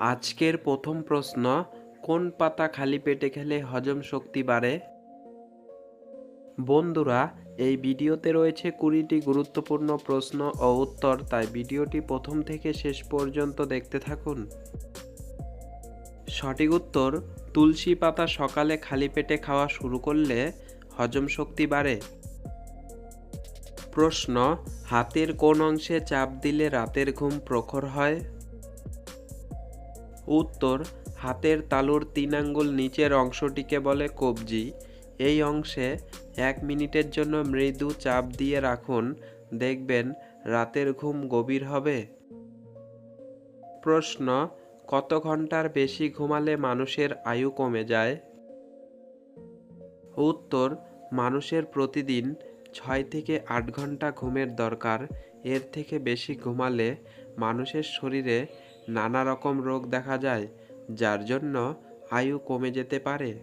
আজকের প্রথম প্রশ্ন, কোন পাতা খালি পেটে খেলে হজম শক্তি বাড়ে? বন্ধুরা, এই ভিডিওতে রয়েছে কুড়িটি গুরুত্বপূর্ণ প্রশ্ন ও উত্তর, তাই ভিডিওটি প্রথম থেকে শেষ পর্যন্ত দেখতে থাকুন। সঠিক উত্তর, তুলসী পাতা সকালে খালি পেটে খাওয়া শুরু করলে হজম শক্তি বাড়ে। প্রশ্ন, হাতের কোন অংশে চাপ দিলে রাতের ঘুম প্রখর হয়? উত্তর, হাতের তালুর তিন আঙ্গুল নিচের অংশটিকে বলে কবজি। এই অংশে এক মিনিটের জন্য মৃদু চাপ দিয়ে রাখুন। দেখবেন রাতের ঘুম গভীর হবে। প্রশ্ন, কত ঘণ্টার বেশি ঘুমালে মানুষের আয়ু কমে যায়? উত্তর, মানুষের প্রতিদিন ছয় থেকে আট ঘণ্টা ঘুমের দরকার। এর থেকে বেশি ঘুমালে মানুষের শরীরে নানা রকম রোগ দেখা যায়, যার জন্য আয়ু কমে যেতে পারে।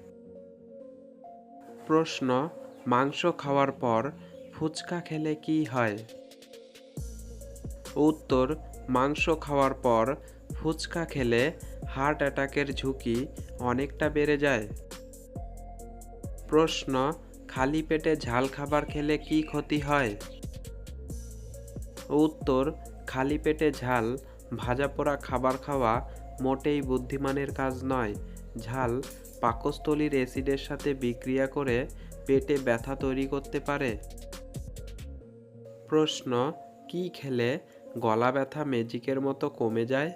প্রশ্ন, মাংস খাওয়ার পর ফুচকা খেলে কি হয়? উত্তর, মাংস খাওয়ার পর ফুচকা খেলে হার্ট অ্যাটাকের ঝুঁকি অনেকটা বেড়ে যায়। প্রশ্ন, খালি পেটে ঝাল খাবার খেলে কি ক্ষতি হয়? উত্তর, খালি পেটে ঝাল ভাজা পোড়া খাবার খাওয়া মোটেই বুদ্ধিমানের কাজ নয়। ঝাল পাকস্থলীর অ্যাসিডের সাথে বিক্রিয়া করে পেটে ব্যথা তৈরি করতে পারে। প্রশ্ন, কি খেলে গলা ব্যথা ম্যাজিকের মতো কমে যায়?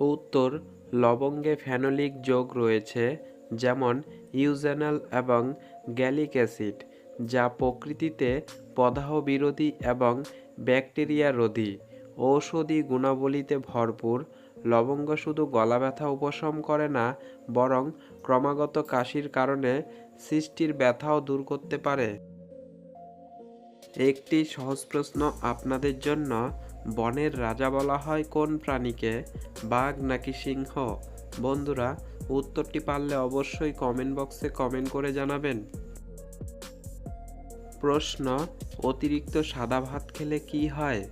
উত্তর, লবঙ্গে ফ্যানোলিক যোগ রয়েছে, যেমন ইউজেনাল এবং গ্যালিক অ্যাসিড, যা প্রকৃতিতে পদাহ বিরোধী এবং ব্যাকটেরিয়া রোধী। ঔষধি গুণাবলীতে ভরপুর, লবঙ্গ শুধু গলা ব্যথা উপশম করে না, বরং ক্রমাগত কাশির কারণে সৃষ্টির ব্যথাও দূর করতে পারে। একটি সহজ প্রশ্ন আপনাদের জন্য, বনের রাজা বলা হয় কোন প্রাণীকে, বাঘ নাকি সিংহ? বন্ধুরা, উত্তরটি পারলে অবশ্যই কমেন্ট বক্সে কমেন্ট করে জানাবেন। প্রশ্ন, অতিরিক্ত সাদা ভাত খেলে কি হয়?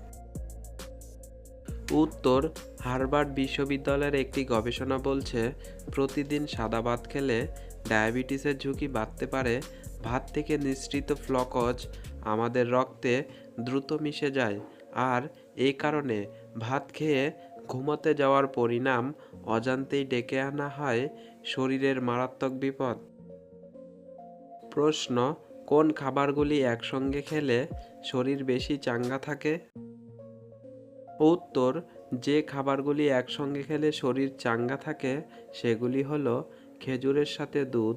উত্তর, হার্ভার্ড বিশ্ববিদ্যালয়ের একটি গবেষণা বলছে, প্রতিদিন সাদা ভাত খেলে ডায়াবেটিসের ঝুঁকি বাড়তে পারে। ভাত থেকে নিঃসৃত ফ্লকজ আমাদের রক্তে দ্রুত মিশে যায়। আর এই কারণে ভাত খেয়ে ঘুমোতে যাওয়ার পরিণাম অজান্তেই ডেকে আনা হয় শরীরের মারাত্মক বিপদ। প্রশ্ন, কোন খাবারগুলি একসঙ্গে খেলে শরীর বেশি চাঙ্গা থাকে? উত্তর, যে খাবারগুলি একসঙ্গে খেলে শরীর চাঙ্গা থাকে, সেগুলি হলো খেজুরের সাথে দুধ,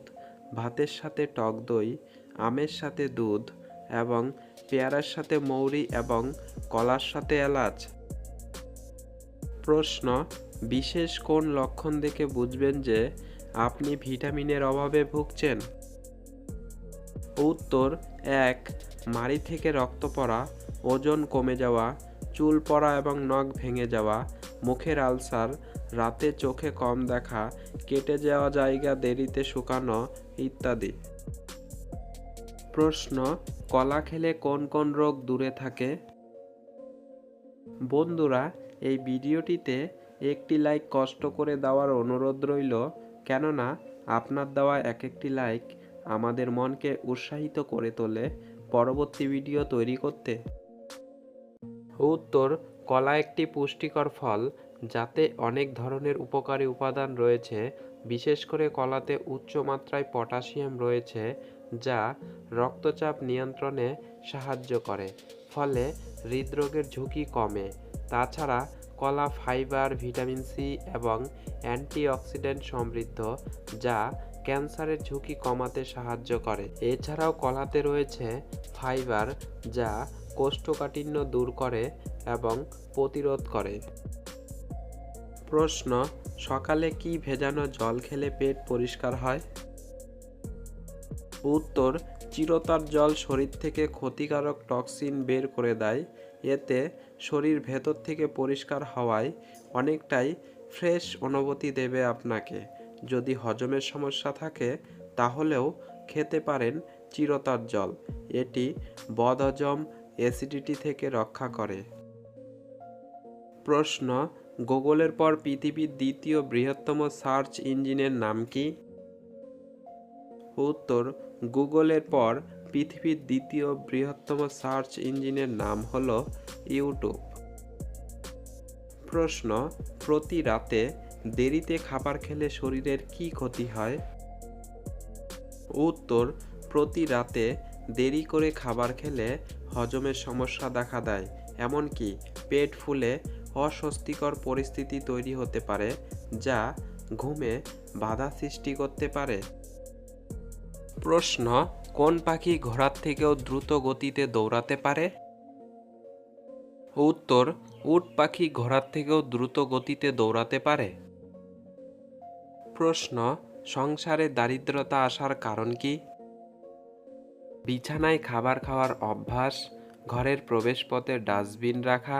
ভাতের সাথে টক দই, আমের সাথে দুধ এবং পেয়ারার সাথে মৌরি এবং কলার সাথে এলাচ। প্রশ্ন, বিশেষ কোন লক্ষণ দেখে বুঝবেন যে আপনি ভিটামিনের অভাবে ভুগছেন? উত্তর, এক, মাড়ি থেকে রক্ত পড়া, ওজন কমে যাওয়া চুল পড়া এবং নখ ভেঙে যাওয়া, মুখের আলসার, রাতে চোখে কম দেখা, কেটে যাওয়া জায়গা দেরিতে শুকানো ইত্যাদি। প্রশ্ন, কলা খেলে কোন কোন রোগ দূরে থাকে? বন্ধুরা, এই ভিডিওটিতে একটি লাইক কষ্ট করে দেওয়ার অনুরোধ রইল, কেননা আপনার দেওয়া এক একটি লাইক আমাদের মনকে উৎসাহিত করে তোলে। পরবর্তী ভিডিও তৈরি করতে। উত্তর, কলা একটি পুষ্টিকর ফল যাতে অনেক ধরনের উপকারী উপাদান রয়েছে, বিশেষ করে কলাতে উচ্চ মাত্রায় পটাশিয়াম রয়েছে যা রক্তচাপ নিয়ন্ত্রণে সাহায্য করে, ফলে হৃদরোগের ঝুঁকি কমে। তাছাড়া কলা ফাইবার, ভিটামিন সি এবং অ্যান্টিঅক্সিডেন্ট সমৃদ্ধ যা ক্যান্সারের ঝুঁকি কমাতে সাহায্য করে। এছাড়াও কলাতে রয়েছে ফাইবার যা কোষ্ঠকাঠিন্য দূর করে এবং প্রতিরোধ করে। প্রশ্ন, সকালে কি ভেজানো জল খেলে পেট পরিষ্কার হয়? উত্তর, চিরতার জল শরীর থেকে ক্ষতিকারক টক্সিন বের করে দেয়। এতে শরীর ভেতর থেকে পরিষ্কার হওয়ায় অনেকটাই ফ্রেশ অনুভূতি দেবে আপনাকে। যদি হজমের সমস্যা থাকে, তাহলেও খেতে পারেন চিরতার জল। এটি বদহজম অ্যাসিডিটি থেকে রক্ষা করে। প্রশ্ন, গুগলের পর পৃথিবীর দ্বিতীয় বৃহত্তম সার্চ ইঞ্জিনের নাম কি? উত্তর, গুগলের পর পৃথিবীর দ্বিতীয় বৃহত্তম সার্চ ইঞ্জিনের নাম হল ইউটিউব। প্রশ্ন, প্রতি রাতে দেরিতে খাবার খেলে শরীরের কি ক্ষতি হয়? উত্তর, প্রতি রাতে দেরি করে খাবার খেলে হজমের সমস্যা দেখা দেয়। এমনকি পেট ফুলে অস্বস্তিকর পরিস্থিতি তৈরি হতে পারে, যা ঘুমে বাধা সৃষ্টি করতে পারে। প্রশ্ন, কোন পাখি ঘোড়ার থেকেও দ্রুত গতিতে দৌড়াতে পারে? উত্তর, উট পাখি ঘোড়ার থেকেও দ্রুত গতিতে দৌড়াতে পারে। প্রশ্ন, সংসারে দারিদ্রতা আসার কারণ কি? বিছানায় খাবার খাওয়ার অভ্যাস, ঘরের প্রবেশপথে ডাস্টবিন রাখা,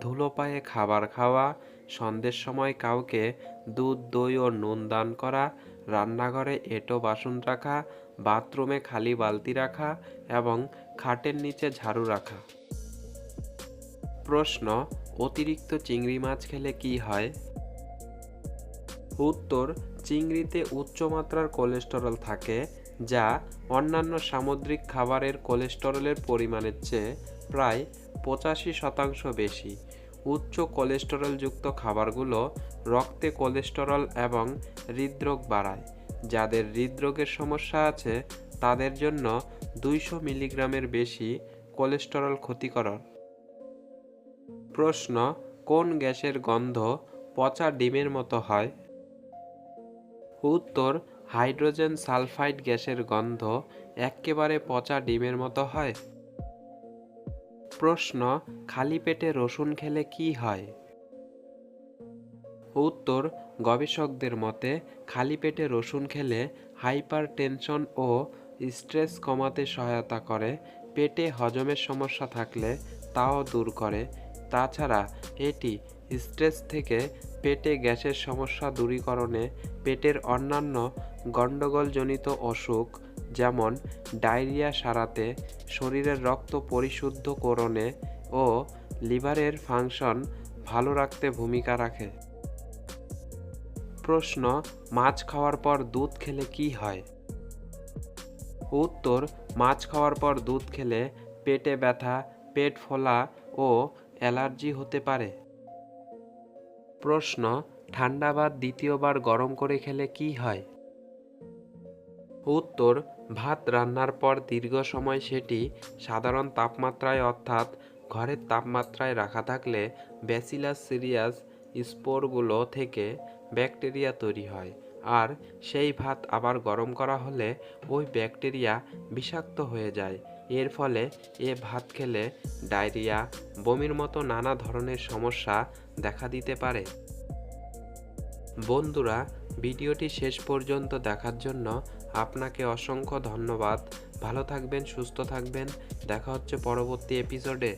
ধুলো পায়ে খাবার খাওয়া, সন্ধ্যের সময় কাউকে দুধ, দই ও নুন দান করা, রান্নাঘরে এঁটো বাসন রাখা, বাথরুমে খালি বালতি রাখা এবং খাটের নিচে ঝাড়ু রাখা। প্রশ্ন, অতিরিক্ত চিংড়ি মাছ খেলে কি হয়? উত্তর, চিংড়িতে উচ্চমাত্রার কোলেস্টেরল থাকে যা অন্যান্য সামুদ্রিক খাবারের কোলেস্টেরলের পরিমাণের চেয়ে প্রায় পঁচাশি শতাংশ বেশি। উচ্চ কোলেস্টেরলযুক্ত খাবারগুলো রক্তে কোলেস্টেরল এবং হৃদরোগ বাড়ায়। যাদের হৃদরোগের সমস্যা আছে, তাদের জন্য দুইশো মিলিগ্রামের বেশি কোলেস্টেরল ক্ষতিকর। প্রশ্ন, কোন গ্যাসের গন্ধ পচা ডিমের মতো হয়? উত্তর হাইড্রোজেন সালফাইড গ্যাসের গন্ধ এক্কেবারে পচা ডিমের মতো হয়? প্রশ্ন, খালি পেটে রসুন খেলে কি হয়? উত্তর, গবেষকদের মতে খালি পেটে রসুন খেলে হাইপার টেনশন ও স্ট্রেস কমাতে সহায়তা করে, পেটে হজমের সমস্যা থাকলে তাও দূর করে। তাছাড়া এটি স্ট্রেস থেকে পেটে গ্যাসের সমস্যা দূরীকরণে পেটের অন্যান্য গণ্ডগোলজনিত অসুখ, যেমন ডায়রিয়া সারাতে, শরীরের রক্ত পরিশুদ্ধকরণে ও লিভারের ফাংশন ভালো রাখতে ভূমিকা রাখে। প্রশ্ন, মাছ খাওয়ার পর দুধ খেলে কি হয়? উত্তর, মাছ খাওয়ার পর দুধ খেলে পেটে ব্যথা, পেট ফোলা ও অ্যালার্জি হতে পারে। প্রশ্ন, ঠান্ডা ভাত দ্বিতীয়বার গরম করে খেলে কি হয়? উত্তর, ভাত রান্নার পর দীর্ঘ সময় সেটি সাধারণ তাপমাত্রায় অর্থাৎ ঘরের তাপমাত্রায় রাখা থাকলে ব্যাসিলাস সিরিয়াস স্পোরগুলো থেকে ব্যাকটেরিয়া তৈরি হয়। আর সেই ভাত আবার গরম করা হলে ওই ব্যাকটেরিয়া বিষাক্ত হয়ে যায়। এর ফলে এ ভাত খেলে ডায়রিয়া, বমির মতো নানা ধরনের সমস্যা দেখা দিতে পারে। বন্ধুরা, ভিডিওটি শেষ পর্যন্ত দেখার জন্য আপনাকে অসংখ্য ধন্যবাদ। ভালো থাকবেন সুস্থ থাকবেন। দেখা হচ্ছে পরবর্তী এপিসোডে